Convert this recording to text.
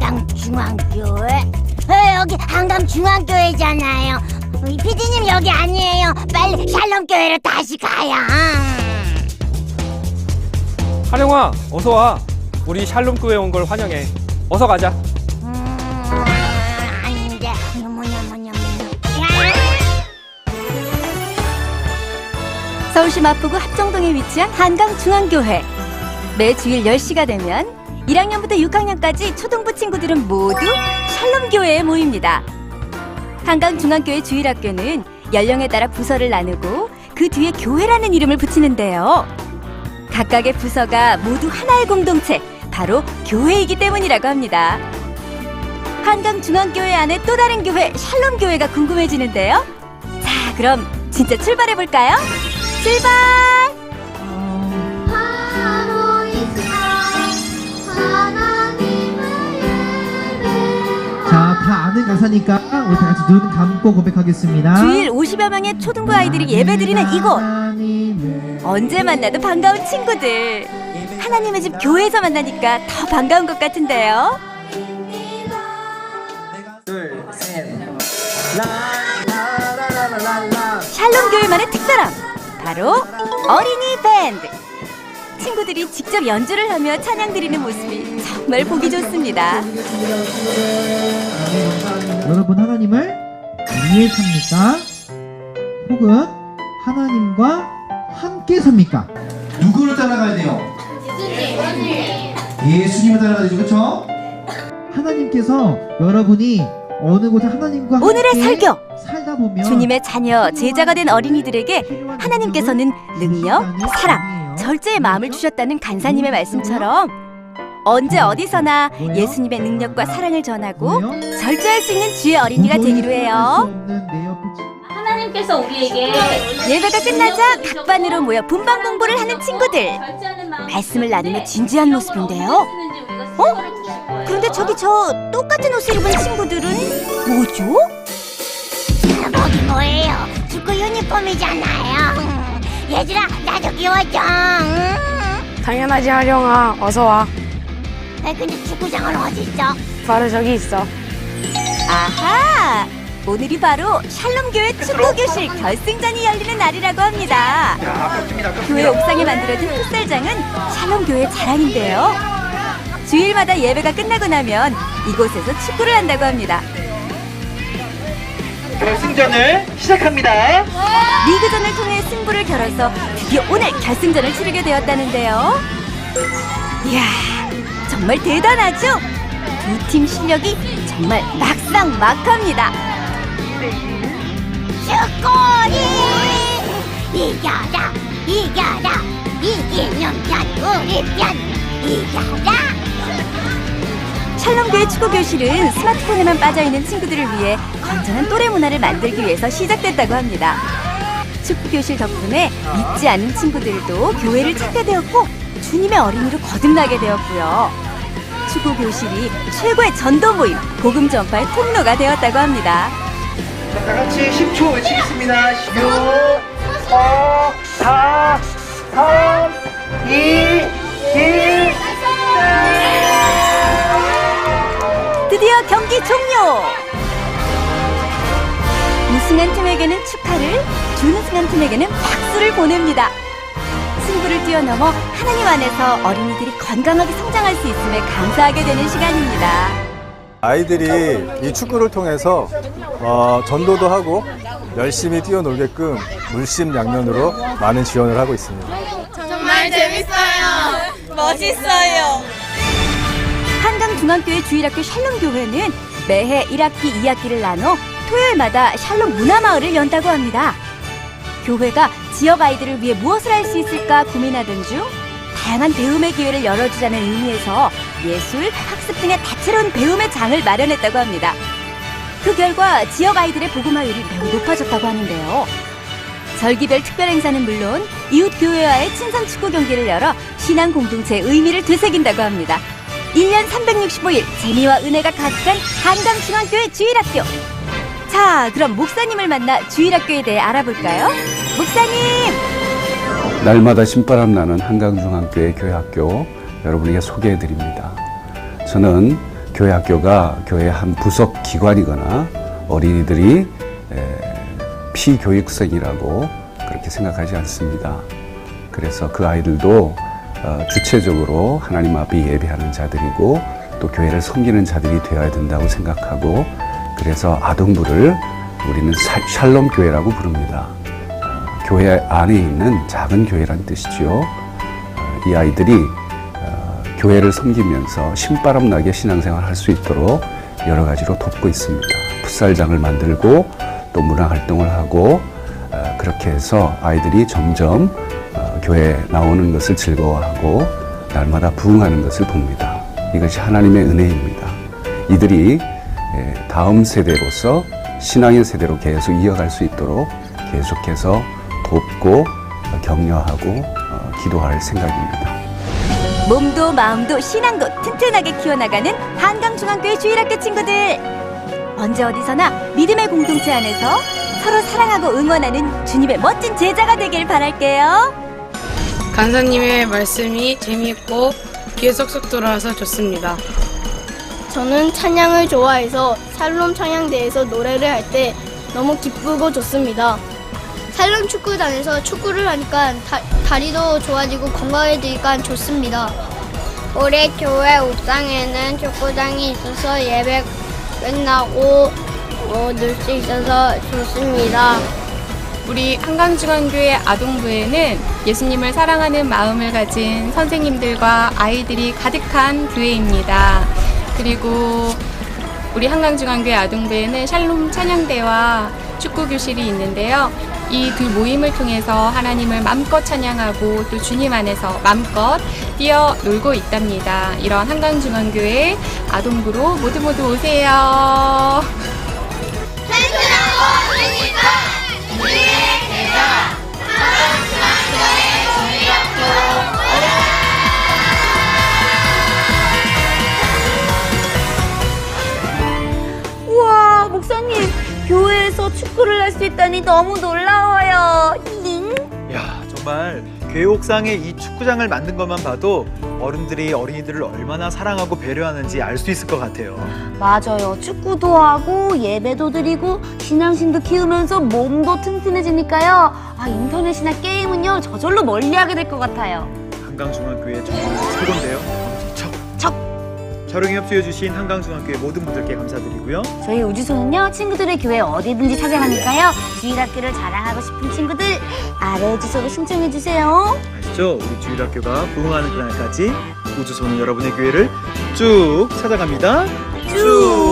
한강중앙교회? 어, 여기 한강중앙교회잖아요. 이 피디님 여기 아니에요. 빨리 샬롬교회로 다시 가요. 하령아, 어서 와. 우리 샬롬 교회 온 걸 환영해. 어서 가자. 음, 아닌데. 뭐냐, 뭐냐, 뭐냐. 서울시 마포구 합정동에 위치한 한강중앙교회. 매 주일 10시가 되면 1학년부터 6학년까지 초등부 친구들은 모두 샬롬교회에 모입니다. 한강중앙교회 주일학교는 연령에 따라 부서를 나누고 그 뒤에 교회라는 이름을 붙이는데요. 각각의 부서가 모두 하나의 공동체, 바로 교회이기 때문이라고 합니다. 한강중앙교회 안에 또 다른 교회, 샬롬교회가 궁금해지는데요. 자, 그럼 진짜 출발해볼까요? 출발! 다 아는 가사니까 우리 다 같이 눈 감고 고백하겠습니다. 주일 50여 명의 초등부 아이들이 예배드리는 이곳. 언제 만나도 반가운 친구들. 하나님의 집 교회에서 만나니까 더 반가운 것 같은데요. 샬롬 교회만의 특별함. 바로 어린이 밴드. 친구들이 직접 연주를 하며 찬양 드리는 모습이 정말 보기 좋습니다. 여러분 하나님을 위해 삽니까? 혹은 하나님과 함께 삽니까? 누구를 따라가야 돼요? 예수님을 따라가야 되죠, 그렇죠? 하나님께서 여러분이 어느 곳에 하나님과 오늘의 설교. 살다 보면 주님의 자녀, 제자가 된 어린이들에게 하나님께서는 능력, 사랑, 절제의 마음을 주셨다는 간사님의 말씀처럼 언제 어디서나 예수님의 능력과 사랑을 전하고 절제할 수 있는 주의 어린이가 되기로 해요. 하나님께서 우리에게 예배가 끝나자 각 반으로 모여 분방 공부를 하는 친구들. 말씀을 나누며 진지한 모습인데요. 어? 그런데 저기 저 똑같은 옷을 입은 친구들은 뭐죠? 거기 뭐예요? 축구 유니폼이잖아요. 음, 얘들아, 나도 끼워줘. 음. 당연하지 하령아 어서 와 에, 근데 축구장은 어딨어? 바로 저기 있어 아하! 오늘이 바로 샬롬교회 축구교실 결승전이 열리는 날이라고 합니다. 교회 옥상에 만들어진 풋살장은 샬롬교회 자랑인데요. 주일마다 예배가 끝나고 나면 이곳에서 축구를 한다고 합니다. 결승전을 시작합니다. 리그전을 통해 승부를 겨뤄서 드디어 오늘 결승전을 치르게 되었다는데요. 이야, 정말 대단하죠? 두 팀 실력이 정말 막상막합니다. 축구리 이겨라, 이겨라, 이기는 편, 우리 편, 이겨라. 샬롬교회 축구 교실은 스마트폰에만 빠져있는 친구들을 위해 건전한 또래 문화를 만들기 위해서 시작됐다고 합니다. 축구 교실 덕분에 믿지 않는 친구들도 교회를 찾게 되었고 주님의 어린이로 거듭나게 되었고요. 축구 교실이 최고의 전도 모임, 복음 전파의 통로가 되었다고 합니다. 자, 다 같이 10초 외치겠습니다. 6, 5, 4, 우승한 팀에게는 축하를, 준우승한 팀에게는 박수를 보냅니다. 승부를 뛰어넘어 하나님 안에서 어린이들이 건강하게 성장할 수 있음에 감사하게 되는 시간입니다. 아이들이 이 축구를 통해서 어, 전도도 하고 열심히 뛰어놀게끔 물심양면으로 많은 지원을 하고 있습니다. 한강중앙교회 주일학교 샬롬교회는 매해 1학기, 2학기를 나눠 토요일마다 샬롬 문화마을을 연다고 합니다. 교회가 지역 아이들을 위해 무엇을 할 수 있을까 고민하던 중 다양한 배움의 기회를 열어주자는 의미에서 예술, 학습 등의 다채로운 배움의 장을 마련했다고 합니다. 그 결과 지역 아이들의 복음화율이 매우 높아졌다고 하는데요. 절기별 특별 행사는 물론 이웃 교회와의 친선 축구 경기를 열어 신앙 공동체의 의미를 되새긴다고 합니다. 1년 365일 재미와 은혜가 가득한 한강중앙교회 주일학교. 자, 그럼 목사님을 만나 주일학교에 대해 알아볼까요? 목사님! 날마다 신바람 나는 한강중앙교회 교회학교 여러분에게 소개해 드립니다. 저는 교회 학교가 교회 한 부속 기관이거나 어린이들이 에, 피교육생이라고 그렇게 생각하지 않습니다. 그래서 그 아이들도 어, 주체적으로 하나님 앞에 예배하는 자들이고 또 교회를 섬기는 자들이 되어야 된다고 생각하고 그래서 아동부를 우리는 사- 샬롬 교회라고 부릅니다. 어, 교회 안에 있는 작은 교회란 뜻이죠. 어, 이 아이들이 어, 교회를 섬기면서 신바람 나게 신앙생활 할 수 있도록 여러 가지로 돕고 있습니다. 풋살장을 만들고 또 문화 활동을 하고 어, 그렇게 해서 아이들이 점점 어, 교회에 나오는 것을 즐거워하고 날마다 부흥하는 것을 봅니다. 이것이 하나님의 은혜입니다. 이들이 예, 다음 세대로서 신앙의 세대로 계속 이어갈 수 있도록 계속해서 돕고 어, 격려하고 어, 기도할 생각입니다. 몸도 마음도 신앙도 튼튼하게 키워나가는 한강중앙교회 주일학교 친구들. 언제 어디서나 믿음의 공동체 안에서 서로 사랑하고 응원하는 주님의 멋진 제자가 되길 바랄게요. 간사님의 말씀이 재미있고 귀에 쏙쏙 들어와서 좋습니다. 저는 찬양을 좋아해서 살롬 찬양대에서 노래를 할 때 너무 기쁘고 좋습니다. 살롬 축구단에서 축구를 하니까 다, 다리도 좋아지고 건강해지니까 좋습니다. 올해 교회 옥상에는 축구장이 있어서 예배 끝나고 어, 놀수 있어서 좋습니다. 우리 한강중앙교회 아동부에는 예수님을 사랑하는 마음을 가진 선생님들과 아이들이 가득한 교회입니다. 그리고 우리 한강중앙교회 아동부에는 샬롬 찬양대와 축구 교실이 있는데요. 이 두 모임을 통해서 하나님을 마음껏 찬양하고 또 주님 안에서 마음껏 뛰어 놀고 있답니다. 이런 한강중앙교회 아동부로 모두 모두 오세요. 우와, 목사님, 교회에서 축구를 할 수 있다니 너무 놀라워요. 잉? 야 정말 교회 옥상에 이 축구장을 만든 것만 봐도 어른들이 어린이들을 얼마나 사랑하고 배려하는지 알 수 있을 것 같아요. 맞아요. 축구도 하고 예배도 드리고 신앙심도 키우면서 몸도 튼튼해지니까요. 아, 인터넷이나 게임은요, 저절로 멀리하게 될 것 같아요. 한강중앙교회 정말 최고인데요. 척. 척. 촬영에 협조해주신 한강중앙교회 모든 분들께 감사드리고요. 저희 우주소는요, 친구들의 교회 어디든지 찾아가니까요. 주일 학교를 자랑하고 싶은 친구들 아래 주소로 신청해 주세요. 아시죠? 우리 주일학교가 부흥하는 그날까지 우주소는 여러분의 교회를 쭉 찾아갑니다. 쭉.